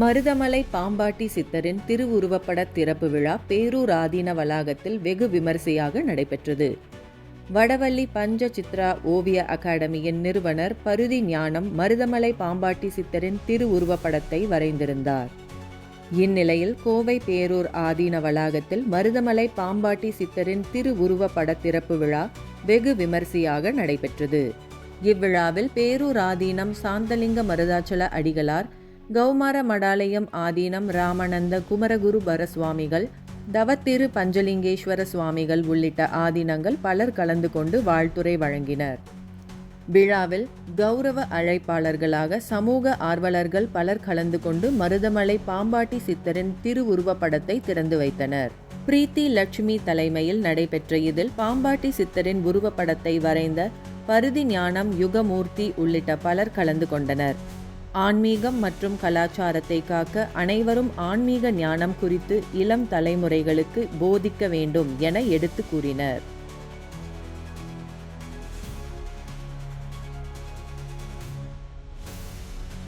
மருதமலை பாம்பாட்டி சித்தரின் திருவுருவப்பட திறப்பு விழா பேரூர் ஆதீன வளாகத்தில் வெகு விமரிசையாக நடைபெற்றது. வடவள்ளி பஞ்ச சித்ரா ஓவிய அகாடமியின் நிறுவனர் பருதி ஞானம் மருதமலை பாம்பாட்டி சித்தரின் திருவுருவப்படத்தை வரைந்திருந்தார். இந்நிலையில் கோவை பேரூர் ஆதீன வளாகத்தில் மருதமலை பாம்பாட்டி சித்தரின் திருவுருவப்பட திறப்பு விழா வெகு விமரிசையாக நடைபெற்றது. இவ்விழாவில் பேரூர் ஆதீனம் சாந்தலிங்க மருதாச்சல அடிகளார் கௌமார மடாலயம் ஆதீனம் ராமானந்த குமரகுரு பரசுவாமிகள் தவத்திரு பஞ்சலிங்கேஸ்வர சுவாமிகள் உள்ளிட்ட ஆதீனங்கள் பலர் கலந்து கொண்டு வாழ்த்துரை வழங்கினர். விழாவில் கௌரவ அழைப்பாளர்களாக சமூக ஆர்வலர்கள் பலர் கலந்து கொண்டு மருதமலை பாம்பாட்டி சித்தரின் திருவுருவப்படத்தை திறந்து வைத்தனர். பிரீத்தி லட்சுமி தலைமையில் நடைபெற்ற இதில் பாம்பாட்டி சித்தரின் உருவப்படத்தை வரைந்த பருதி ஞானம் யுகமூர்த்தி உள்ளிட்ட பலர் கலந்து கொண்டனர். ஆன்மீகம் மற்றும் கலாச்சாரத்தை காக்க அனைவரும் ஆன்மீக ஞானம் குறித்து இளம் தலைமுறைகளுக்கு போதிக்க வேண்டும் என எடுத்து கூறினர்.